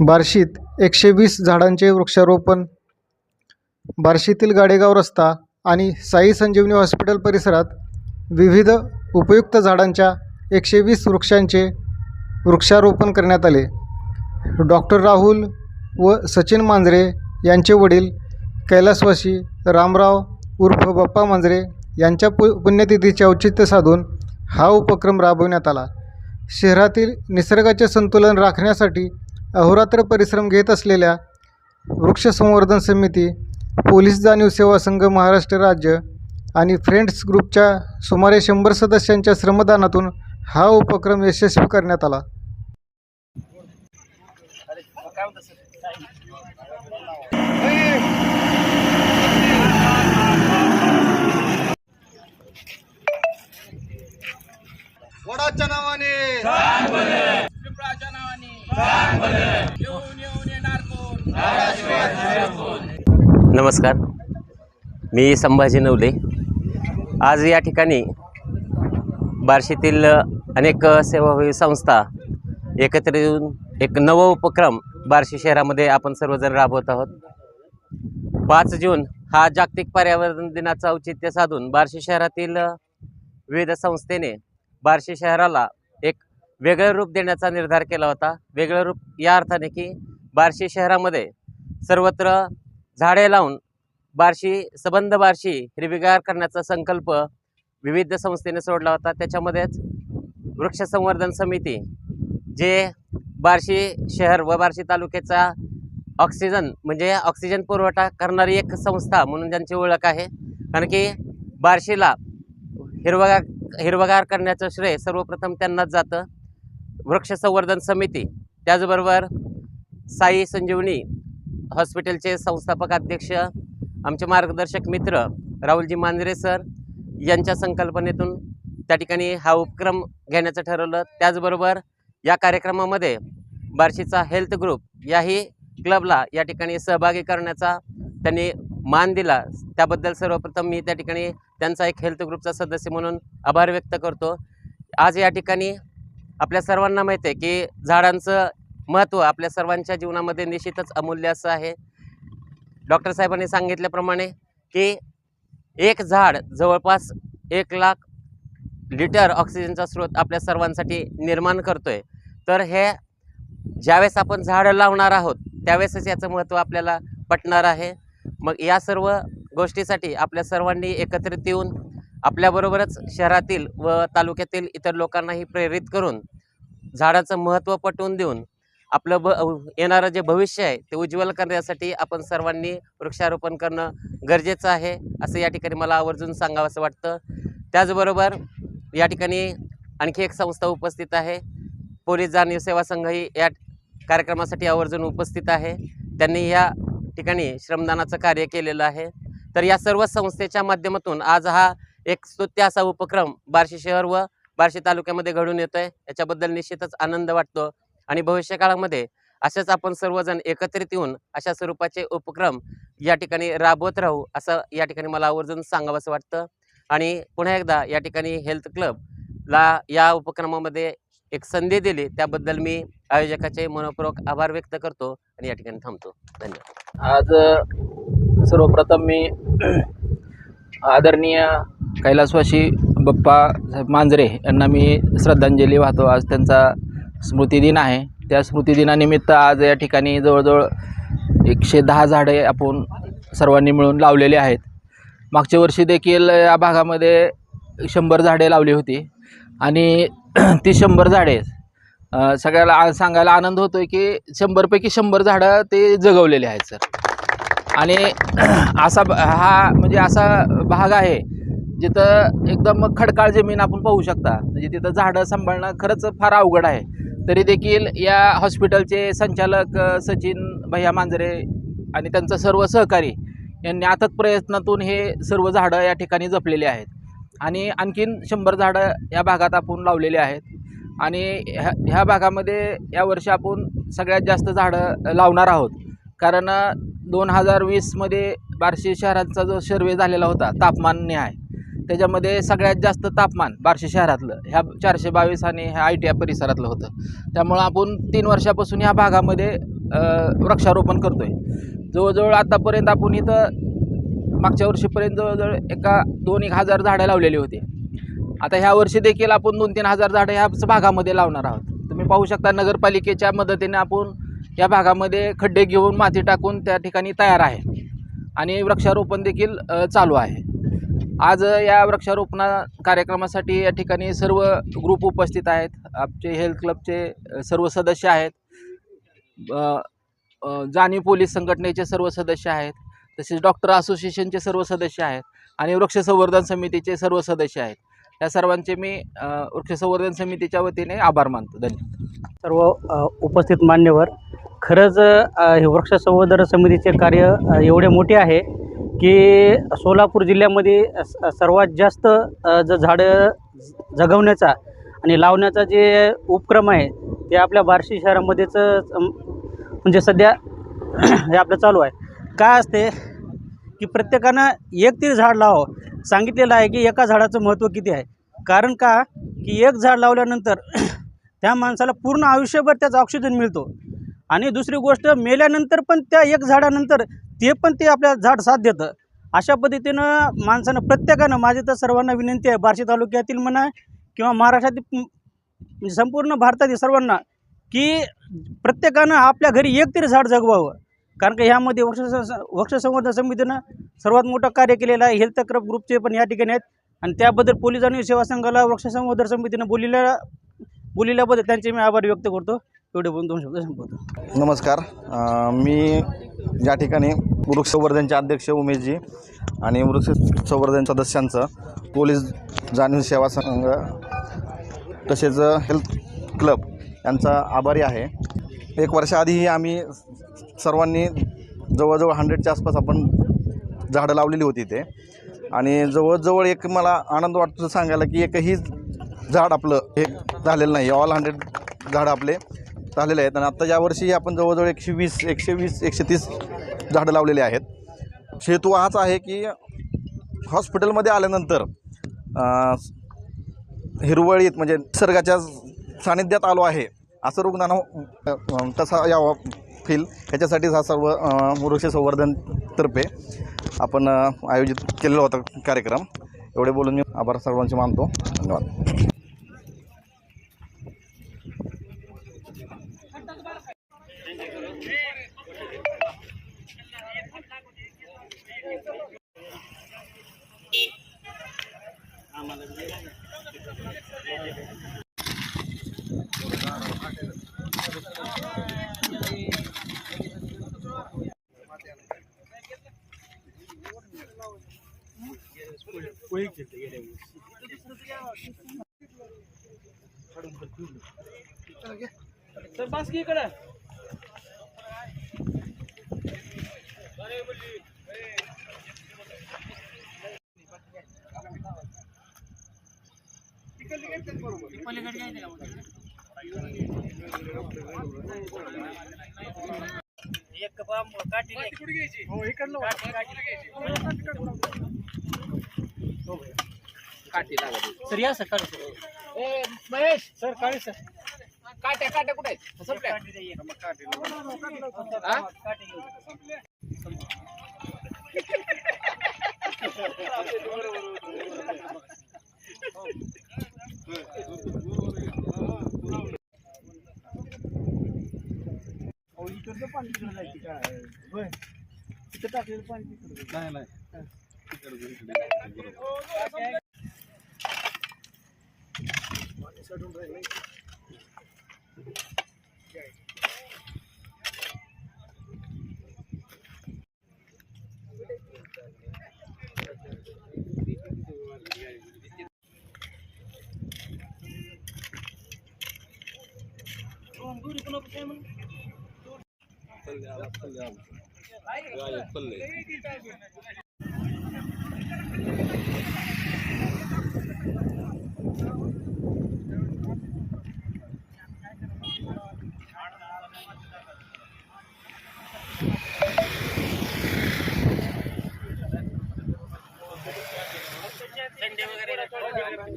बार्शीत एकशे वीस झाडांचे वृक्षारोपण. बार्शीतील गाडेगाव रस्ता आणि साई संजीवनी हॉस्पिटल परिसरात विविध उपयुक्त झाडांच्या एकशे वीस वृक्षांचे वृक्षारोपण करण्यात आले. डॉक्टर राहुल व सचिन मांजरे यांचे वडील कैलासवासी रामराव उर्फ बाप्पा मांजरे यांच्या पु पुण्यतिथीचे औचित्य साधून हा उपक्रम राबवण्यात आला. शहरातील निसर्गाचे संतुलन राखण्यासाठी अहोरात्र परिश्रम घेत असलेल्या वृक्ष संवर्धन समिती पोलीस जाणीव सेवा संघ महाराष्ट्र राज्य आणि फ्रेंड्स ग्रुपच्या सुमारे शंभर सदस्यांच्या श्रमदानातून हा उपक्रम यशस्वी करण्यात आला. वडाच्या नावाने पिंपळाच्या नावाने येऊन येऊन येणार कोण नमस्कार. मी संभाजी नवले. आज या ठिकाणी बार्शीतील अनेक सेवाभावी संस्था एकत्र येऊन एक नव उपक्रम बार्शी शहरामध्ये आपण सर्वजण राबवत आहोत. पाच जून हा जागतिक पर्यावरण दिनाचं औचित्य साधून बार्शी शहरातील विविध संस्थेने बार्शी शहराला वेगळं रूप देण्याचा निर्धार केला होता. वेगळं रूप या अर्थाने की बार्शी शहरामध्ये सर्वत्र झाडे लावून बार्शी सबंध बार्शी हिरवीगार करण्याचा संकल्प विविध संस्थेने सोडला होता. त्याच्यामध्येच वृक्ष संवर्धन समिती जे बार्शी शहर व बार्शी तालुक्याचा ऑक्सिजन म्हणजे ऑक्सिजन पुरवठा करणारी एक संस्था म्हणून ज्यांची ओळख आहे. कारण की बार्शीला हिरवगार हिरवगार करण्याचं श्रेय सर्वप्रथम त्यांनाच जातं. वृक्ष संवर्धन समिती. त्याचबरोबर साई संजीवनी हॉस्पिटलचे संस्थापक अध्यक्ष आमचे मार्गदर्शक मित्र राहुलजी मांजरे सर यांच्या संकल्पनेतून त्या ठिकाणी हा उपक्रम घेण्याचं ठरवलं. त्याचबरोबर या कार्यक्रमामध्ये बार्शीचा हेल्थ ग्रुप याही क्लबला या ठिकाणी सहभागी करण्याचा त्यांनी मान दिला. त्याबद्दल सर्वप्रथम मी त्या ठिकाणी त्यांचा एक हेल्थ ग्रुपचा सदस्य म्हणून आभार व्यक्त करतो. आज या ठिकाणी आपल्या सर्वांना माहिती आहे की झाडांचं महत्त्व आपल्या सर्वांच्या जीवनामध्ये निश्चितच अमूल्य असं आहे. डॉक्टर साहेबांनी सांगितल्याप्रमाणे की एक झाड जवळपास एक लाख लिटर ऑक्सिजनचा स्रोत आपल्या सर्वांसाठी निर्माण करतो आहे तर हे ज्यावेळेस आपण झाडं लावणार आहोत त्यावेळेसच याचं महत्त्व आपल्याला पटणार आहे. मग या सर्व गोष्टीसाठी आपल्या सर्वांनी एकत्रित येऊन आपल्याबरोबरच शहरातील व तालुक्यातील इतर लोकांनाही प्रेरित करून झाडाचं महत्त्व पटवून देऊन आपलं ब येणारं जे भविष्य आहे ते उज्ज्वल करण्यासाठी आपण सर्वांनी वृक्षारोपण करणं गरजेचं आहे असं या ठिकाणी मला आवर्जून सांगावंसं वाटतं. त्याचबरोबर या ठिकाणी आणखी एक संस्था उपस्थित आहे. पोलीस जाणीव सेवा संघही या कार्यक्रमासाठी आवर्जून उपस्थित आहे. त्यांनी या ठिकाणी श्रमदानाचं कार्य केलेलं आहे. तर या सर्व संस्थेच्या माध्यमातून आज हा एक स्तुत्य असा उपक्रम बार्शी शहर व बार्शी तालुक्यामध्ये घडून येतो आहे याच्याबद्दल निश्चितच आनंद वाटतो आणि भविष्य काळामध्ये असेच आपण सर्वजण एकत्रित येऊन अशा स्वरूपाचे उपक्रम या ठिकाणी राबवत राहू असं या ठिकाणी मला आवर्जून सांगावंसं वाटतं. आणि पुन्हा एकदा या ठिकाणी हेल्थ क्लबला या उपक्रमामध्ये एक संधी दिली. त्याबद्दल मी आयोजकाचे मनपूर्वक आभार व्यक्त करतो आणि या ठिकाणी थांबतो. धन्यवाद. आज सर्वप्रथम मी आदरणीय कैलासवासी बप्पा मांजरे यांना मी श्रद्धांजली वाहतो. आज त्यांचा स्मृतिदिन आहे. त्या स्मृतिदिनानिमित्त आज या ठिकाणी जवळजवळ एकशे दहा झाडे आपण सर्वांनी मिळून लावलेली आहेत. मागच्या वर्षी देखील या भागामध्ये शंभर झाडे लावली होती. आणि ती शंभर झाडे सगळ्याला आ- सांगायला आनंद होतो आहे की शंभरपैकी शंभर झाडं ते जगवलेले आहेत सर. आणि असा हा म्हणजे असा भाग आहे जिथं एकदम खडकाळ जमीन आपण पाहू शकता. म्हणजे तिथं झाडं सांभाळणं खरंच फार अवघड आहे. तरी देखील या हॉस्पिटलचे संचालक सचिन भैया मांजरे आणि त्यांचं सर्व सहकारी यांनी अथक प्रयत्नातून हे सर्व झाडं या ठिकाणी जपलेली आहेत. आणि आणखीन शंभर झाडं या भागात आपण लावलेली आहेत. आणि ह्या ह्या भागामध्ये यावर्षी आपण सगळ्यात जास्त झाडं लावणार आहोत. कारण दोन हजार वीसमध्ये बार्शी शहरांचा जो सर्वे झालेला होता तापमान आहे. त्याच्यामध्ये सगळ्यात जास्त तापमान बार्शी शहरातलं ह्या चारशे बावीस आणि ह्या आय टी आय परिसरातलं होतं. त्यामुळं आपण तीन वर्षापासून ह्या भागामध्ये वृक्षारोपण करतो आहे जवळजवळ आतापर्यंत आपण इथं मागच्या वर्षीपर्यंत जवळजवळ एका दोन एक हजार झाडं लावलेली होती. आता ह्या वर्षी देखील आपण दोन तीन हजार झाडं ह्या भागामध्ये लावणार आहोत. तुम्ही पाहू शकता नगरपालिकेच्या मदतीने आपण या भागामध्ये खड्डे घेऊन माती टाकून त्या ठिकाणी तयार आहे. आणि वृक्षारोपण देखील चालू आहे. आज या वृक्षारोपणा कार्यक्रमासाठी या ठिकाणी सर्व ग्रुप उपस्थित आहेत. आमचे हेल्थ क्लबचे सर्व सदस्य आहेत. जाणीव पोलीस संघटनेचे सर्व सदस्य आहेत. तसेच डॉक्टर असोसिएशनचे सर्व सदस्य आहेत. आणि वृक्ष संवर्धन समितीचे सर्व सदस्य आहेत. या सर्वांचे मी वृक्षसंवर्धन वृक्ष संवर्धन समितीच्या वतीने आभार मानतो. धन्यवाद. सर्व उपस्थित मान्यवर खरंच हे वृक्ष संवर्धन समितीचे कार्य एवढे मोठे आहे की सोलापूर जिल्ह्यामध्ये सर्वात जास्त ज झाडं जगवण्याचा आणि लावण्याचा जे उपक्रम आहे ते आपल्या बार्शी शहरामध्येच म्हणजे सध्या हे आपलं चालू आहे. काय असते की प्रत्येकानं एक तरी झाड लावावं. सांगितलेलं आहे की एका झाडाचं महत्त्व किती आहे. कारण का? की एक झाड लावल्यानंतर त्या माणसाला पूर्ण आयुष्यभर त्याचा ऑक्सिजन मिळतो. आणि दुसरी गोष्ट मेल्यानंतर पण त्या एक झाडानंतर ते पण ते आपल्या झाड साथ देतं. अशा पद्धतीनं माणसानं प्रत्येकानं माझी तर सर्वांना विनंती आहे बार्शी तालुक्यातील म्हणा किंवा महाराष्ट्रातील म्हणजे संपूर्ण भारतातील सर्वांना की प्रत्येकानं आपल्या घरी एक तरी झाड जगवावं. कारण का ह्यामध्ये वृक्ष वृक्षसंवर्धन समितीनं सर्वात मोठं कार्य केलेलं आहे हेल्थ क्रब ग्रुपचे पण या ठिकाणी आहेत. आणि त्याबद्दल पोलीस आणि सेवा संघाला वृक्षसंवर्धन समितीनं बोलिल्या बोलिल्याबद्दल त्यांचे मी आभार व्यक्त करतो. एवढे बोलून दोन शब्द संपवतो. नमस्कार. मी या ठिकाणी वृक्ष संवर्धनचे अध्यक्ष उमेशजी आणि वृक्ष संवर्धन सदस्यांचं पोलीस जाणीव सेवा संघ तसेच हेल्थ क्लब यांचा आभारी आहे. एक वर्षाआधीही आम्ही सर्वांनी जवळजवळ हंड्रेडच्या आसपास आपण झाडं लावलेली होती ते आणि जवळजवळ एक मला आनंद वाटतो सांगायला की एकही झाड आपलं हे झालेलं नाही. ऑल हंड्रेड झाडं आपले झालेले आहेत. आणि आत्ता यावर्षी आपण जवळजवळ एकशे वीस एकशे वीस एकशे तीस झाडं लावलेली आहेत. हेतू हाच आहे की हॉस्पिटलमध्ये आल्यानंतर हिरवळीत म्हणजे निसर्गाच्या सानिध्यात आलो आहे असं रुग्णांना तसा यावा फील ह्याच्यासाठीच हा सर्व वृक्ष संवर्धनतर्फे आपण आयोजित केलेला होता कार्यक्रम. एवढे बोलून मी आभार सर्वांचे मानतो. धन्यवाद. सर या सर काढू सर. ए महेश. Sir Kale sir. काट्या काट्या कुठे आहेत? संपल्या? टाकलेलं पाणी नाही नाही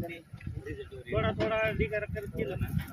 थोडा थोडा ढिगारा करत केलं ना.